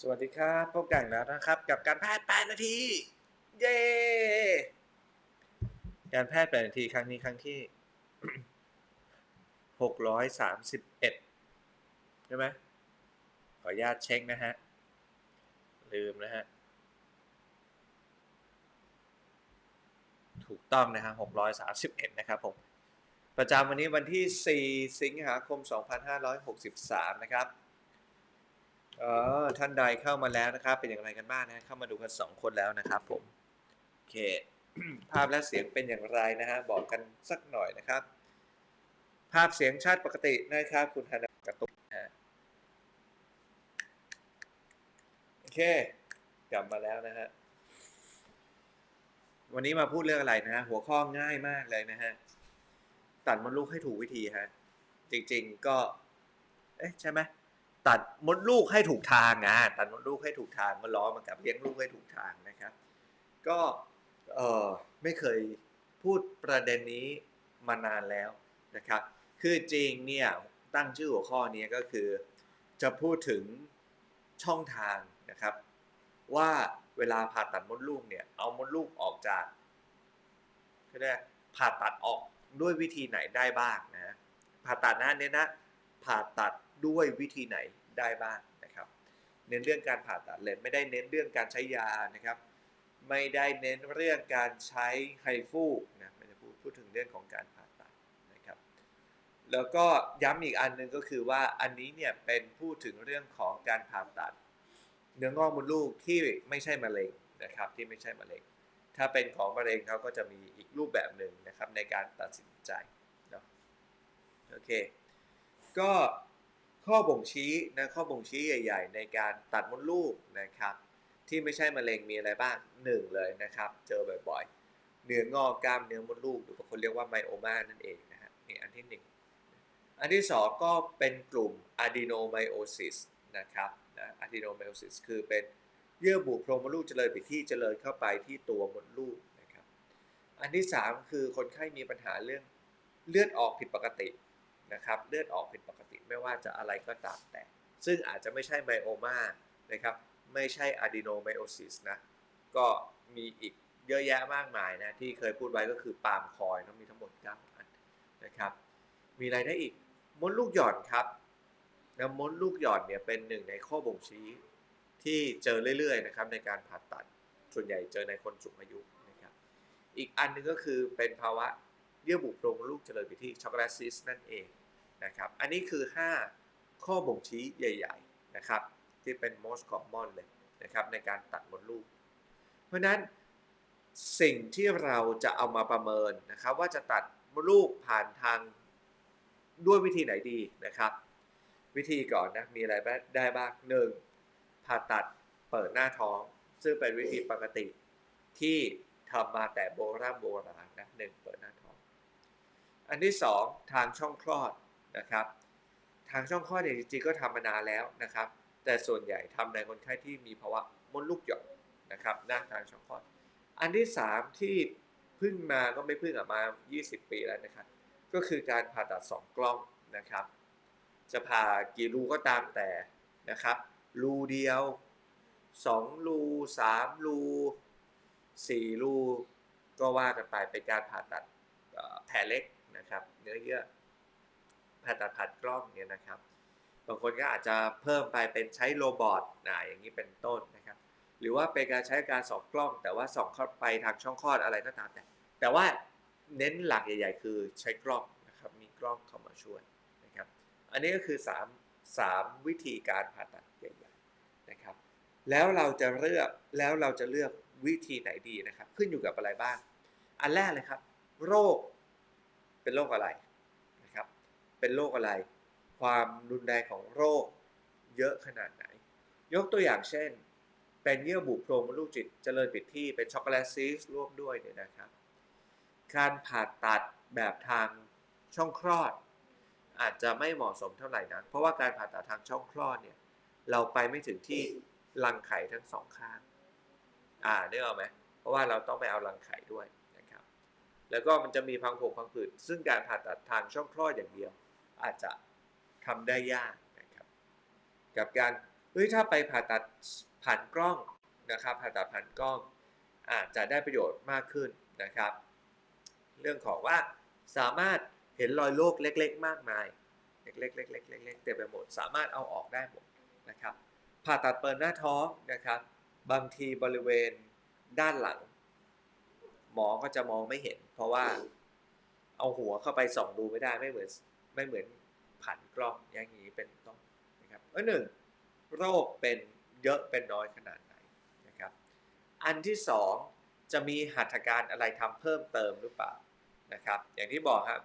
สวัสดีครับพบกันแล้วนะครับ กับการแพทย์8นาที เย้ การแพทย์8นาทีครั้งนี้ครั้งที่631ใช่ไหมขออนุญาตเช็คนะฮะ ลืมนะฮะ ถูกต้องนะฮะ631นะครับผม ประจำวันนี้วันที่4สิงหาคม2563นะครับ เออท่านใดเข้ามาแล้วนะครับ เป็นอย่างไรกันบ้างนะเข้ามาดูกันสองคนแล้วนะครับผมโอเค ภาพและเสียงเป็นอย่างไรนะฮะบอกกันสักหน่อยนะครับ ภาพเสียงชัดปกตินะครับคุณธนากระตุกฮะโอเค กลับมาแล้วนะฮะวันนี้มาพูดเรื่องอะไรนะฮะหัวข้อง่ายมากเลยนะฮะตัดมดลูกให้ถูกวิธีฮะจริง ๆ ก็ เอ๊ะใช่ไหม ตัดมดลูกให้ถูกทางอะตัดมดลูกให้ถูกทางมาล้อมากับเลี้ยงลูกให้ถูกทางนะครับ ก็เออไม่เคยพูดประเด็นนี้มานานแล้วนะครับ คือจริงเนี่ยตั้งชื่อหัวข้อนี้ก็คือ จะพูดถึงช่องทางนะครับ ว่าเวลาผ่าตัดมดลูกเนี่ยเอามดลูกออกจากก็ได้ผ่าตัดออกด้วยวิธีไหนได้บ้างนะผ่าตัดนะเนี่ยนะผ่าตัด ด้วยวิธีไหนได้บ้างนะครับ เน้นเรื่องการผ่าตัดเลยไม่ได้เน้นเรื่องการใช้ยานะครับ ไม่ได้เน้นเรื่องการใช้ไฮฟูกนะไม่ได้พูดพูดถึงเรื่องของการผ่าตัดนะครับ แล้วก็ย้ำอีกอันหนึ่งก็คือว่าอันนี้เนี่ยเป็นพูดถึงเรื่องของการผ่าตัด เนื้องอกมดลูกที่ไม่ใช่มะเร็งนะครับที่ไม่ใช่มะเร็งถ้าเป็นของมะเร็งเขาก็จะมีอีกรูปแบบหนึ่งนะครับในการตัดสินใจเนาะโอเค ก็ ข้อบ่งชี้นะข้อบ่งชี้ใหญ่ ๆ ในการตัดมดลูกนะครับ ที่ไม่ใช่มะเร็งมีอะไรบ้างหนึ่งเลยนะครับ เจอบ่อยๆ เนื้องอกกล้ามเนื้อมดลูกหรือบางคนเรียกว่าไมโอมานั่นเองนะฮะนี่อันที่หนึ่งอันที่สองก็เป็นกลุ่ม adenomyosis นะครับนะ adenomyosis คือเป็นเยื่อบุโพรงมดลูกเจริญผิดที่เจริญเข้าไปที่ตัวมดลูกนะครับ อันที่สามคือคนไข้มีปัญหาเรื่องเลือดออกผิดปกติ นะครับเลือดออกผิดปกติไม่ว่าจะอะไรก็ตามแต่ ซึ่งอาจจะไม่ใช่ไมโอมานะครับไม่ใช่อะดีโนไมโอซิสนะก็มีอีกเยอะแยะมากมายนะที่เคยพูดไว้ก็คือปาล์มคอยนะมีทั้งหมด9อันนะครับมีอะไรได้อีกมดลูกหย่อนครับนะมดลูกหย่อนเนี่ยเป็นหนึ่งในข้อบ่งชี้ที่เจอเรื่อยๆนะครับในการผ่าตัดส่วนใหญ่เจอในคนสูงอายุนะครับอีกอันหนึงก็คือเป็นภาวะเยื่อบุโพรงลูกเจริญผิดที่ช็อกโกแลตซิสนั่นเอง นะครับ อันนี้คือ 5 ข้อบ่งชี้ใหญ่ๆนะครับที่เป็น most common เลยนะครับในการตัดมดลูก เพราะนั้นสิ่งที่เราจะเอามาประเมินนะครับ ว่าจะตัดมดลูกผ่านทางด้วยวิธีไหนดีนะครับ วิธีก่อนนะมีอะไรได้บ้างหนึ่งผ่าตัดเปิดหน้าท้อง ซึ่งเป็นวิธีปกติที่ทำมาแต่โบราณโบราณนะหนึ่งเปิดหน้าท้อง อันที่สองทางช่องคลอด นะครับ ทางช่องคลอดเนี่ยจริงๆก็ทำมานานแล้วนะครับ แต่ส่วนใหญ่ทำในคนไข้ที่มีภาวะมดลูกหย่อนนะครับหน้าทางช่องคลอด อันที่สามที่พิ่งมาก็ไม่พิ่งอะมา 20 ปีแล้วนะครับ ก็คือการผ่าตัดสองกล้องนะครับ จะผ่ากี่รูก็ตามแต่นะครับ รูเดียว 2 รู 3 รู 4 รู ก็ว่ากันไปเป็นการผ่าตัดแผลเล็กนะครับ เนื้อเยื่อ ผ่าตัดผ่านกล้องเนี่ยนะครับ บางคนก็อาจจะเพิ่มไปเป็นใช้โรบอทนะอย่างนี้เป็นต้นนะครับ หรือว่าเป็นการใช้การส่องกล้อง แต่ว่าส่องเข้าไปทางช่องคลอดอะไรก็ตามแต่แต่ว่าเน้นหลักใหญ่ ๆ คือใช้กล้องนะครับมีกล้องเข้ามาช่วยนะครับ อันนี้ก็คือ 3 3 วิธีการผ่าตัดใหญ่ๆนะครับ แล้วเราจะเลือกแล้วเราจะเลือกวิธีไหนดีนะครับ ขึ้นอยู่กับอะไรบ้าง อันแรกเลยครับ โรคเป็นโรคอะไร เป็นโรคอะไร ความรุนแรงของโรคเยอะขนาดไหน ยกตัวอย่างเช่น เป็นเยื่อบุโพรงมดลูกจิตเจริญผิดที่เป็นช็อกโกแลตซีสร่วมด้วยเนี่ยนะครับ การผ่าตัดแบบทางช่องคลอด อาจจะไม่เหมาะสมเท่าไหร่นักเพราะว่าการผ่าตัดทางช่องคลอดเนี่ยเราไปไม่ถึงที่รังไข่ทั้งสองข้าง อ่าได้ออกไหมเพราะว่าเราต้องไปเอารังไข่ด้วยนะครับ แล้วก็มันจะมีพังผงพังผืดซึ่งการผ่าตัดทางช่องคลอดอย่างเดียว อาจจะทำได้ยากนะครับกับการเฮ้ยถ้าไปผ่าตัดผ่านกล้องนะครับผ่าตัดผ่านกล้องอาจจะได้ประโยชน์มากขึ้นนะครับ เรื่องของว่าสามารถเห็นรอยโรคเล็ก ๆ มากมาย เล็กๆเล็กๆเล็กๆเต็มไปหมด สามารถเอาออกได้หมดนะครับผ่าตัดเปิดหน้าท้องนะครับ บางทีบริเวณด้านหลัง หมอก็จะมองไม่เห็น เพราะว่าเอาหัวเข้าไปส่องดูไม่ได้ไม่เหมือน ไม่เหมือนผ่านกล้องอย่างนี้เป็นต้นนะครับอันหนึ่งโรคเป็นเยอะเป็นน้อยขนาดไหนนะครับ อันที่สองจะมีหัตถการอะไรทำเพิ่มเติมหรือเปล่านะครับ อย่างที่บอกครับ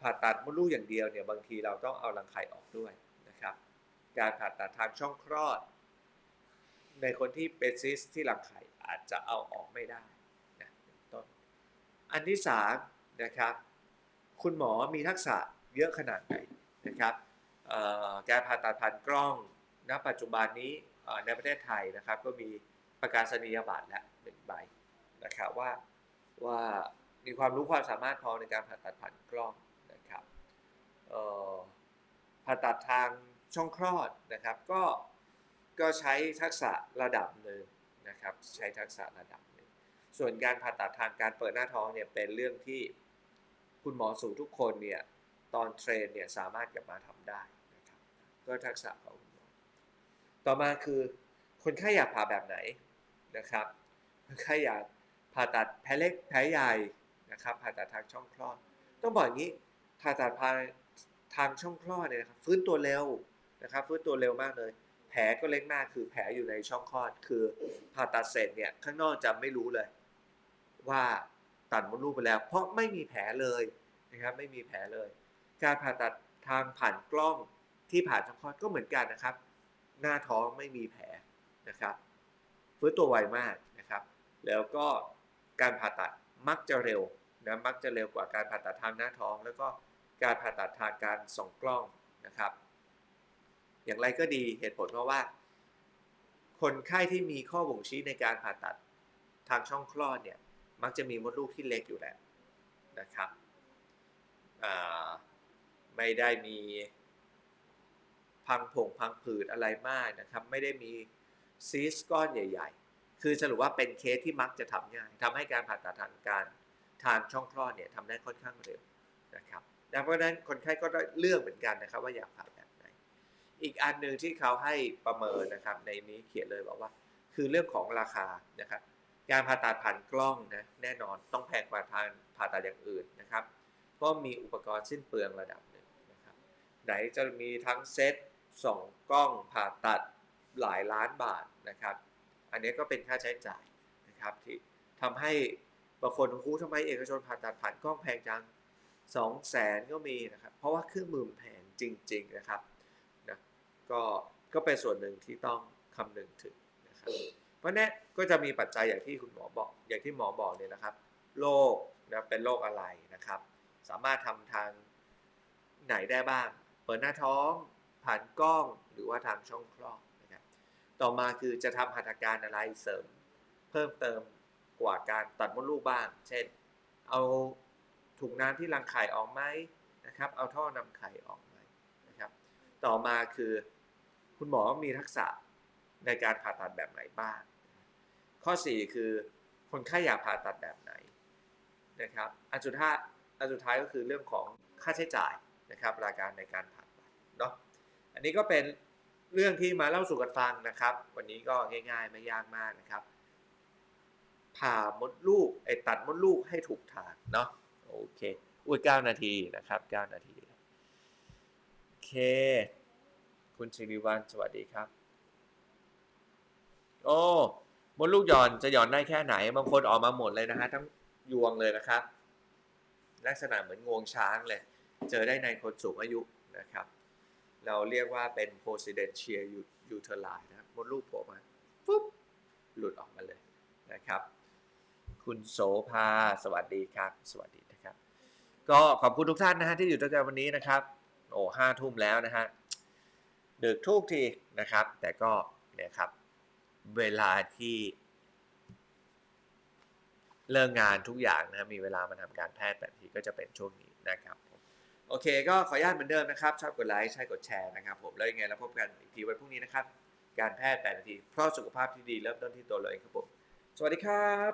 ผ่าตัดมดลูกอย่างเดียวเนี่ยบางทีเราต้องเอารังไข่ออกด้วยนะครับ การผ่าตัดทางช่องคลอด ในคนที่เป็นซิสที่รังไข่อาจจะเอาออกไม่ได้นะต้น อันที่สามนะครับ คุณหมอมีทักษะ เยอะขนาดไหนนะครับการผ่าตัดผ่านกล้องณปัจจุบันนี้ในประเทศไทยนะครับ ก็มีประกาศนียบัตรและหนึ่งใบนะครับว่าว่ามีความรู้ความสามารถพอในการผ่าตัดผ่านกล้องนะครับผ่าตัดทางช่องคลอดนะครับ ก็ก็ใช้ทักษะระดับหนึ่งนะครับใช้ทักษะระดับหนึ่งส่วนการผ่าตัดทางการเปิดหน้าท้องเนี่ยเป็นเรื่องที่คุณหมอสูทุกคนเนี่ย ตอนเทรนเนี่ยสามารถกลับมาทำได้นะครับก็ทักษะของคุณหมอต่อมาคือคนไข้อยากผ่าแบบไหนนะครับคนไข้อยากผ่าตัดแผลเล็กแผลใหญ่นะครับผ่าตัดทางช่องคลอด ต้องบอกอย่างนี้ผ่าตัดผ่าทางช่องคลอดเนี่ยนะครับฟื้นตัวเร็วนะครับฟื้นตัวเร็วมากเลย แผลก็เล็กมากคือแผลอยู่ในช่องคลอด คือผ่าตัดเสร็จเนี่ยข้างนอกจะไม่รู้เลย ว่าตัดมดลูกไปแล้ว เพราะไม่มีแผลเลยนะครับไม่มีแผลเลย การผ่าตัดทางผ่านกล้องที่ผ่านช่องคลอดก็เหมือนกันนะครับ หน้าท้องไม่มีแผลนะครับฟื้นตัวไวมากนะครับ แล้วก็การผ่าตัดมักจะเร็วนะมักจะเร็วกว่าการผ่าตัดทางหน้าท้อง แล้วก็การผ่าตัดทางการส่องกล้องนะครับ อย่างไรก็ดีเหตุผลเพราะว่า คนไข้ที่มีข้อบ่งชี้ในการผ่าตัดทางช่องคลอดเนี่ยมักจะมีมดลูกที่เล็กอยู่แล้วนะครับอ่า ไม่ได้มีพังผงพังผืดอะไรมากนะครับ ไม่ได้มีซีสก้อนใหญ่ ๆ คือสรุปว่าเป็นเคสที่มักจะทำง่ายทำให้การผ่าตัดทางการทางช่องคลอดเนี่ยทำได้ค่อนข้างเร็วนะครับดังเพราะฉะนั้นคนไข้ก็ได้เลือกเหมือนกันนะครับ ว่าอยากผ่าแบบไหน อีกอันหนึ่งที่เขาให้ประเมินนะครับ ในนี้เขียนเลยบอกว่า คือเรื่องของราคานะครับ การผ่าตัดผ่านกล้องนะแน่นอนต้องแพงกว่าทางผ่าตัดอย่างอื่นนะครับเพราะมีอุปกรณ์สิ้นเปลืองระดับ ไหนจะมีทั้งเซตสองกล้องผ่าตัดหลายล้านบาทนะครับ อันนี้ก็เป็นค่าใช้จ่ายนะครับที่ทำให้บางคนคูทำไมเอกชนผ่าตัดผ่านกล้องแพงจังสองแสนก็มีนะครับ เพราะว่าเครื่องมือมันแพงจริง ๆนะครับนะก็ก็เป็นส่วนหนึ่งที่ต้องคำนึงถึงนะครับเพราะนี้ก็จะมีปัจจัยอย่างที่คุณหมอบอก อย่างที่หมอบอกเนี่ยนะครับโรคนะเป็นโรคอะไรนะครับ สามารถทำทางไหนได้บ้าง ปิดหน้าท้อง ผ่านกล้องหรือว่าทางช่องคลอดนะครับ ต่อมาคือจะทำหัตถการอะไรเสริม เพิ่มเติมกว่าการตัดมดลูกบ้าง เช่น เอาถุงน้ำที่รังไข่ออกไหมนะครับ เอาท่อนำไข่ออกไหมนะครับ ต่อมาคือคุณหมอมีทักษะในการผ่าตัดแบบไหนบ้าง ข้อ 4 คือคนไข้อยากผ่าตัดแบบไหนนะครับอันสุดท้ายอันสุดท้ายก็คือเรื่องของค่าใช้จ่ายนะครับรายการในการผ่า เนาะอันนี้ก็เป็นเรื่องที่มาเล่าสู่กันฟังนะครับ วันนี้ก็ง่ายๆ ไม่ยากมากนะครับ ผ่ามดลูกไอ้ตัดมดลูกให้ถูกทางเนาะโอเคอุ้ยเก้านาทีนะครับเก้านาทีโอเค คุณสิริวัลสวัสดีครับ โอ้มดลูกหย่อนจะหย่อนได้แค่ไหนบางคนออกมาหมดเลยนะฮะทั้งยวงเลยนะครับ ลักษณะเหมือนงวงช้างเลย เจอได้ในคนสูงอายุนะครับ เราเรียกว่าเป็น presidential uterine นะครับมดลูกโผล่มาปุ๊บหลุดออกมาเลยนะครับ คุณโสภาสวัสดีครับ สวัสดีนะครับ ก็ขอบคุณทุกท่านนะฮะที่อยู่ด้วยกันวันนี้นะครับ โอ้ห้าทุ่มแล้วนะฮะดึกทุกทีนะครับ แต่ก็เนี่ยครับ เวลาที่ เลิกงานทุกอย่างนะมีเวลามาทำการแพทย์แต่ทีก็จะเป็นช่วงนี้นะครับ โอเค ก็ขออนุญาตเหมือนเดิมนะครับ ชอบกดไลค์ ใช่กดแชร์นะครับผม แล้วยังไงเราพบกันอีกทีวันพรุ่งนี้นะครับ การแพทย์8นาที เพราะสุขภาพที่ดีเริ่มต้นที่ตัวเราเองครับผม สวัสดีครับ